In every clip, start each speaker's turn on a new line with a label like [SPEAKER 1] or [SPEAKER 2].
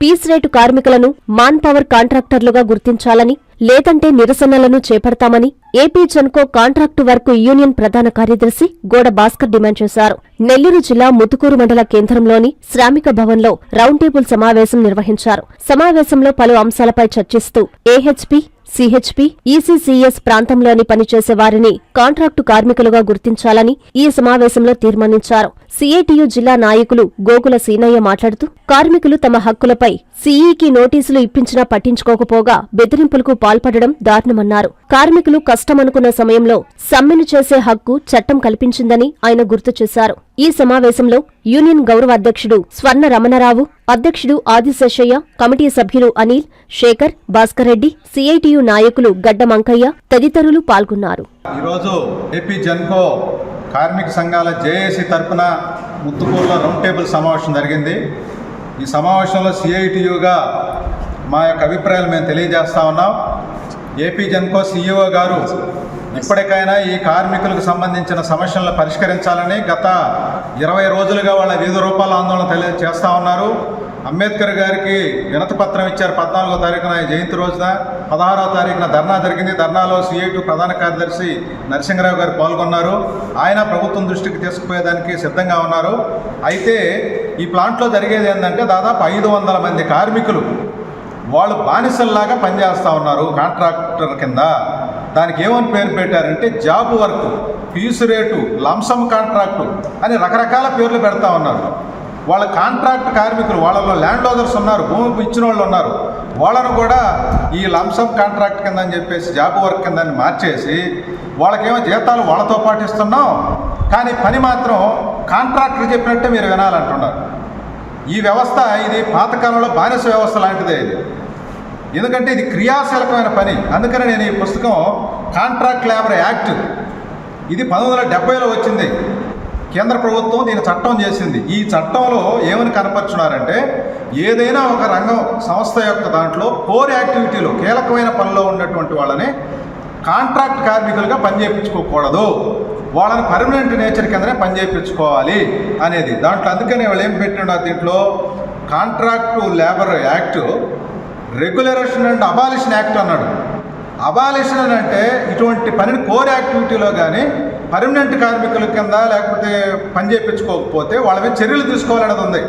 [SPEAKER 1] Piece rate కార్మికులను Maan power కాంట్రాక్టర్లుగా గుర్తించాలని లేదంటే నిరసనలను చేపడతామని AP Genco contract work union ప్రధాన కార్యదర్శి గోడ భాస్కర్ డిమాండ్ చేశారు. నెల్లూరు జిల్లా ముతుకూరు మండల కేంద్రంలోని శ్రామిక భవన్లో రౌండ్ టేబుల్ సమావేశం నిర్వహించారు. సమావేశంలో పలు అంశాలపై చర్చిస్తూ ఏహెచ్పీ సిహెచ్పి ఈసీసీఎస్ ప్రాంతంలోని పనిచేసే వారిని కాంట్రాక్టు కార్మికులుగా గుర్తించాలని ఈ సమావేశంలో తీర్మానించారు. సిఐటియు జిల్లా నాయకులు గోకుల సీనయ్య మాట్లాడుతూ కార్మికులు తమ హక్కులపై సీఈకి నోటీసులు ఇప్పించినా పట్టించుకోకపోగా బెదిరింపులకు పాల్పడడం దారుణమన్నారు. కార్మికులు కష్టమనుకున్న సమయంలో సమ్మెను చేసే హక్కు చట్టం కల్పించిందని ఆయన గుర్తు చేశారు. ఈ సమావేశంలో యూనియన్ గౌరవ అధ్యక్షుడు స్వర్ణ రమణరావు అధ్యక్షుడు ఆదిశేషయ్య కమిటీ సభ్యులు అనిల్ శేఖర్ భాస్కర్ రెడ్డి సిఐటియు నాయకులు గడ్డ మంకయ్య తదితరులు పాల్గొన్నారు.
[SPEAKER 2] ఈరోజు ఏపీ జన్కో కార్మిక సంఘాల జేఏసీ తరపున ముత్తుకూరులో రౌండ్ టేబుల్ సమావేశం జరిగింది. ఈ సమావేశంలో సిఐటియుగా మా యొక్క అభిప్రాయాలు మేము తెలియజేస్తా ఉన్నాం. ఏపీ జన్కో సీఈఓ గారు ఇప్పటికైనా ఈ కార్మికులకు సంబంధించిన సమస్యలను పరిష్కరించాలని గత ఇరవై రోజులుగా వాళ్ళ వివిధ రూపాల ఆందోళన తెలియ చేస్తూ ఉన్నారు. అంబేద్కర్ గారికి వినతి పత్రం ఇచ్చారు పద్నాలుగో తారీఖున జయంతి రోజున. పదహారో తారీఖున ధర్నా జరిగింది. ధర్నాలో సిఐటి ప్రధాన కార్యదర్శి నరసింహరావు గారు పాల్గొన్నారు. ఆయన ప్రభుత్వం దృష్టికి తీసుకుపోయేదానికి సిద్ధంగా ఉన్నారు. అయితే ఈ ప్లాంట్లో జరిగేది ఏంటంటే దాదాపు ఐదు వందల మంది కార్మికులు వాళ్ళు బానిసల్లాగా పనిచేస్తూ ఉన్నారు కాంట్రాక్టర్ కింద. దానికి ఏమని పేరు పెట్టారంటే job work fees rate lump sum contract అని రకరకాల పేర్లు పెడతా ఉన్నారు. వాళ్ళ కాంట్రాక్ట్ కార్మికులు వాళ్ళలో ల్యాండ్ ఓనర్స్ ఉన్నారు భూమి ఇచ్చిన వాళ్ళు ఉన్నారు. వాళ్ళను కూడా ఈ లంసమ్ కాంట్రాక్ట్ కింద అని చెప్పేసి జాబ్ వర్క్ కింద మార్చేసి వాళ్ళకేమో జీతాలు వాళ్ళతో పాటు ఇస్తున్నాం. కానీ పని మాత్రం కాంట్రాక్టర్ చెప్పినట్టే మీరు వినాలంటున్నారు. ఈ వ్యవస్థ ఇది పాతకాలంలో బానిస వ్యవస్థ లాంటిదే ఇది. ఎందుకంటే ఇది క్రియాశీలకమైన పని. అందుకని నేను ఈ పుస్తకం కాంట్రాక్ట్ లేబర్ యాక్ట్. ఇది పంతొమ్మిది వందల డెబ్బైలో వచ్చింది. కేంద్ర ప్రభుత్వం దీని చట్టం చేసింది. ఈ చట్టంలో ఏమని కనపరుచున్నారంటే ఏదైనా ఒక రంగం సంస్థ యొక్క దాంట్లో కోర్ యాక్టివిటీలో కీలకమైన పనిలో ఉన్నటువంటి వాళ్ళని కాంట్రాక్ట్ కార్మికులుగా పనిచేయించుకోకూడదు. వాళ్ళని పర్మనెంట్ నేచర్ కిందనే పనిచేయించుకోవాలి అనేది. దాంట్లో అందుకని వాళ్ళు ఏం పెట్టినారు దీంట్లో? Contract labour act regulation and abolition act అన్నాడు. అబాలిషన్ అని అంటే ఇటువంటి పనిని కోర్ యాక్టివిటీలో కానీ పర్మనెంట్ కార్మికుల కింద లేకపోతే పని చేయించుకోకపోతే వాళ్ళ మీద చర్యలు తీసుకోవాలనేది ఉంది.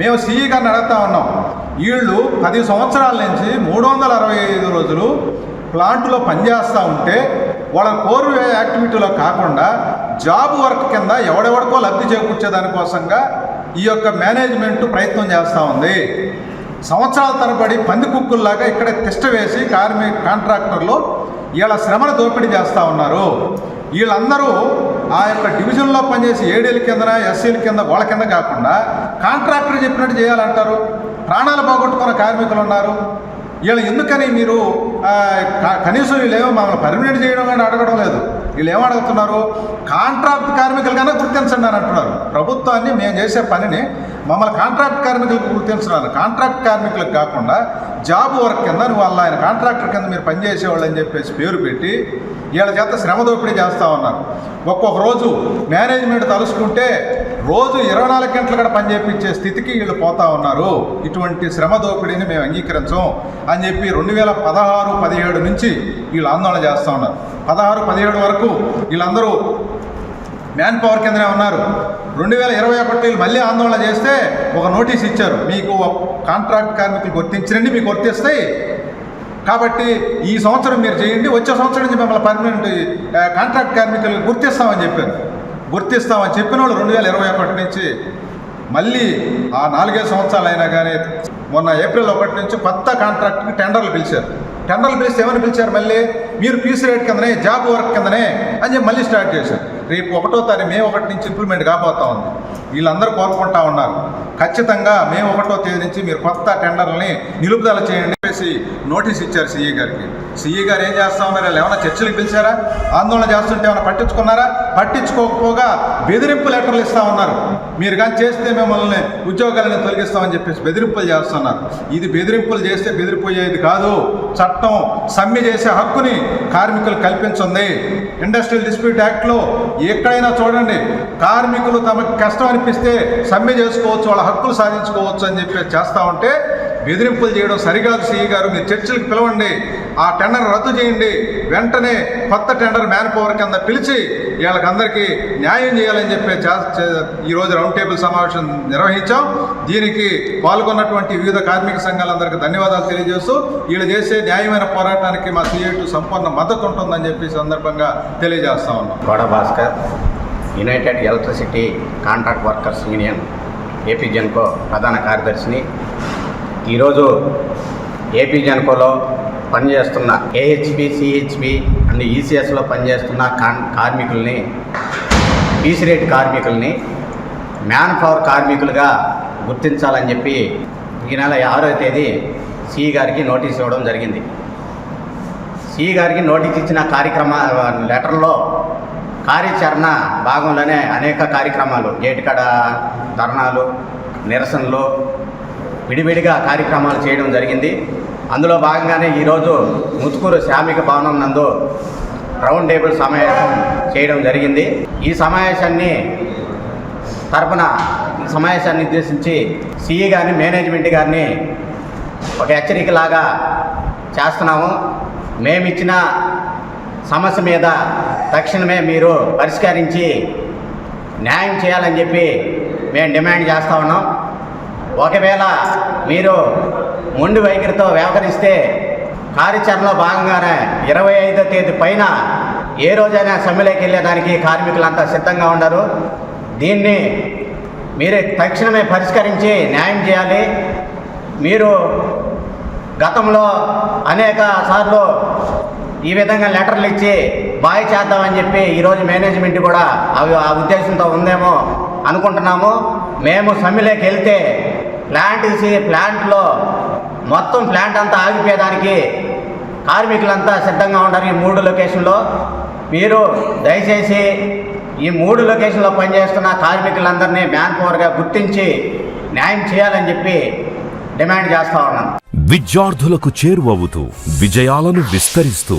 [SPEAKER 2] మేము సిఈ గారిని అడుగుతా ఉన్నాం. వీళ్ళు పది సంవత్సరాల నుంచి మూడు వందల అరవై ఐదు రోజులు ప్లాంట్లో పనిచేస్తూ ఉంటే వాళ్ళ కోర్ యాక్టివిటీలో కాకుండా జాబ్ వర్క్ కింద ఎవడెవడికో లబ్ధి చేకూర్చే దానికోసంగా ఈ యొక్క మేనేజ్మెంట్ ప్రయత్నం చేస్తూ ఉంది. సంవత్సరాల తరబడి పంది కుక్కుల్లాగా ఇక్కడ తిష్ట వేసి కార్మిక కాంట్రాక్టర్లు వీళ్ళ శ్రమను దోపిడీ చేస్తూ ఉన్నారు. వీళ్ళందరూ ఆ యొక్క డివిజన్లో పనిచేసి ఏడీల కిందన ఎస్సీల కింద వాళ్ళ కింద కాకుండా కాంట్రాక్టర్ చెప్పినట్టు చేయాలంటారు. ప్రాణాలు పోగొట్టుకున్న కార్మికులు ఉన్నారు. వీళ్ళు ఎందుకని మీరు క- కనీసం వీళ్ళేమో మమ్మల్ని పర్మినెంట్ చేయడం కానీ అడగడం లేదు. వీళ్ళు ఏమడుగుతున్నారు అడుగుతున్నారు? కాంట్రాక్ట్ కార్మికులుగానే గుర్తించండి అని అంటున్నారు. ప్రభుత్వాన్ని మేము చేసే పనిని మమ్మల్ని కాంట్రాక్ట్ కార్మికులకు గుర్తించడానికి కాంట్రాక్ట్ కార్మికులకు కాకుండా జాబ్ వర్క్ కింద నువ్వు వాళ్ళ ఆయన కాంట్రాక్టర్ కింద మీరు పనిచేసేవాళ్ళు అని చెప్పేసి పేరు పెట్టి వీళ్ళ చేత శ్రమ దోపిడీ చేస్తూ ఉన్నారు. ఒక్కొక్క రోజు మేనేజ్మెంట్ తలుసుకుంటే రోజు ఇరవై నాలుగు గంటలు కూడా పని చేయించే స్థితికి వీళ్ళు పోతా ఉన్నారు. ఇటువంటి శ్రమ దోపిడీని మేము అంగీకరించం అని చెప్పి రెండు వేల పదహారు పదిహేడు నుంచి వీళ్ళు ఆందోళన చేస్తూ ఉన్నారు. పదహారు పదిహేడు వరకు వీళ్ళందరూ మ్యాన్ పవర్ కిందనే ఉన్నారు. రెండు వేల ఇరవై ఒకటి మళ్ళీ ఆందోళన చేస్తే ఒక నోటీస్ ఇచ్చారు. మీకు కాంట్రాక్ట్ కార్మికులు గుర్తించినండి మీకు వర్తిస్తాయి కాబట్టి ఈ సంవత్సరం మీరు చేయండి వచ్చే సంవత్సరం నుంచి మిమ్మల్ని పర్మనెంట్ కాంట్రాక్ట్ కార్మికులకు గుర్తిస్తామని చెప్పారు. గుర్తిస్తామని చెప్పిన వాళ్ళు రెండు వేల ఇరవై ఒకటి నుంచి మళ్ళీ ఆ నాలుగైదు సంవత్సరాలు అయినా కానీ మొన్న ఏప్రిల్ ఒకటి నుంచి కొత్త కాంట్రాక్ట్కి టెండర్లు పిలిచారు. టెండర్లు పిలిస్తే ఏమని పిలిచారు మళ్ళీ? మీరు పీసీ రేట్ కిందనే జాబ్ వర్క్ కిందనే అని చెప్పి మళ్ళీ స్టార్ట్ చేశారు. రేపు ఒకటో తారీఖు మే ఒకటి నుంచి ఇంప్లిమెంట్ కాబోతా ఉంది. వీళ్ళందరూ కోరుకుంటా ఉన్నారు. ఖచ్చితంగా మే ఒకటో తేదీ నుంచి మీరు కొత్త టెండర్లని నిలుపుదల చేయండి. చెప్పేసి నోటీస్ ఇచ్చారు సీఈ గారికి. సీఈ గారు ఏం చేస్తా? ఉన్నారు ఏమైనా చర్చలకు పిలిచారా? ఆందోళన చేస్తుంటే ఏమైనా పట్టించుకున్నారా? పట్టించుకోకపోగా బెదిరింపు లెటర్లు ఇస్తా ఉన్నారు. మీరు కానీ చేస్తే మిమ్మల్ని ఉద్యోగాలను తొలగిస్తామని చెప్పేసి బెదిరింపులు చేస్తున్నారు. ఇది బెదిరింపులు చేస్తే బెదిరిపోయేది కాదు. చట్టం సమ్మె చేసే హక్కుని కార్మికులు కల్పించింది. ఇండస్ట్రియల్ డిస్ప్యూట్ యాక్ట్లో ఎక్కడైనా చూడండి కార్మికులు తమకు కష్టం అనిపిస్తే సమ్మె చేసుకోవచ్చు వాళ్ళ హక్కులు సాధించుకోవచ్చు అని చెప్పి చేస్తూ ఉంటే బెదిరింపులు చేయడం సరికాదు సిఈ గారు మీరు చర్చలకు పిలవండి ఆ టెండర్ రద్దు చేయండి వెంటనే కొత్త టెండర్ మ్యాన్ పవర్ కింద పిలిచి వీళ్ళకందరికీ న్యాయం చేయాలని చెప్పి చా- చే- ఈరోజు రౌండ్ టేబుల్ సమావేశం నిర్వహించాం. దీనికి పాల్గొన్నటువంటి వివిధ కార్మిక సంఘాలందరికీ ధన్యవాదాలు తెలియజేస్తూ వీళ్ళు చేసే న్యాయమైన పోరాటానికి మా సిఐటు సంపూర్ణ మద్దతు ఉంటుందని చెప్పి సందర్భంగా తెలియజేస్తా ఉన్నాం.
[SPEAKER 3] Goda Bhaskar united electricity contract workers union AP Genco ప్రధాన కార్యదర్శిని ఈరోజు ఏపీ జనకోలో పనిచేస్తున్న ఏహెచ్బి సిహెచ్బి అండ్ ఈసీఎస్లో పనిచేస్తున్న కాన్ కార్మికుల్ని పీసీ రేట్ కార్మికుల్ని మ్యాన్ పవర్ కార్మికులుగా గుర్తించాలని చెప్పి ఈ నెల ఆరో తేదీ సిఈ గారికి నోటీస్ ఇవ్వడం జరిగింది. సిఈ గారికి నోటీస్ ఇచ్చిన కార్యక్రమ లెటర్లో కార్యాచరణ భాగంలోనే అనేక కార్యక్రమాలు గేటుకడ ధర్నాలు నిరసనలు విడివిడిగా కార్యక్రమాలు చేయడం జరిగింది. అందులో భాగంగానే ఈరోజు ముత్కూరు శ్రామిక భవనం నందు రౌండ్ టేబుల్ సమావేశం చేయడం జరిగింది. ఈ సమావేశాన్ని తరపున సమావేశాన్ని ఉద్దేశించి సిఈ గారిని మేనేజ్మెంట్ గారిని ఒక హెచ్చరికలాగా చేస్తున్నాము. మేమిచ్చిన సమస్య మీద తక్షణమే మీరు పరిష్కరించి న్యాయం చేయాలని చెప్పి మేము డిమాండ్ చేస్తా ఉన్నాం. ఒకవేళ మీరు మొండి వైఖరితో వ్యవహరిస్తే కార్యాచరణలో భాగంగానే ఇరవై ఐదో తేదీ పైన ఏ రోజైనా సమ్మెలోకి వెళ్ళేదానికి కార్మికులంతా సిద్ధంగా ఉండరు. దీన్ని మీరు తక్షణమే పరిష్కరించి న్యాయం చేయాలి. మీరు గతంలో అనేక సార్లు ఈ విధంగా లెటర్లు ఇచ్చి బాయ్ చేద్దామని చెప్పి ఈరోజు మేనేజ్మెంట్ కూడా అవి ఆ ఉద్దేశంతో ఉందేమో అనుకుంటున్నాము. మేము సమ్మెలోకి వెళ్తే ప్లాంట్ తీసి ప్లాంట్లో మొత్తం ప్లాంట్ అంతా ఆగిపోయేదానికి కార్మికులంతా సిద్ధంగా ఉండాలి ఈ మూడు లొకేషన్లో. మీరు దయచేసి ఈ మూడు లొకేషన్లో పనిచేస్తున్న కార్మికులందరినీ మ్యాన్ పవర్గా గుర్తించి న్యాయం చేయాలని చెప్పి డిమాండ్ చేస్తా ఉన్నాను
[SPEAKER 4] విద్యార్థులకు చేరువవుతూ విజయాలను విస్తరిస్తూ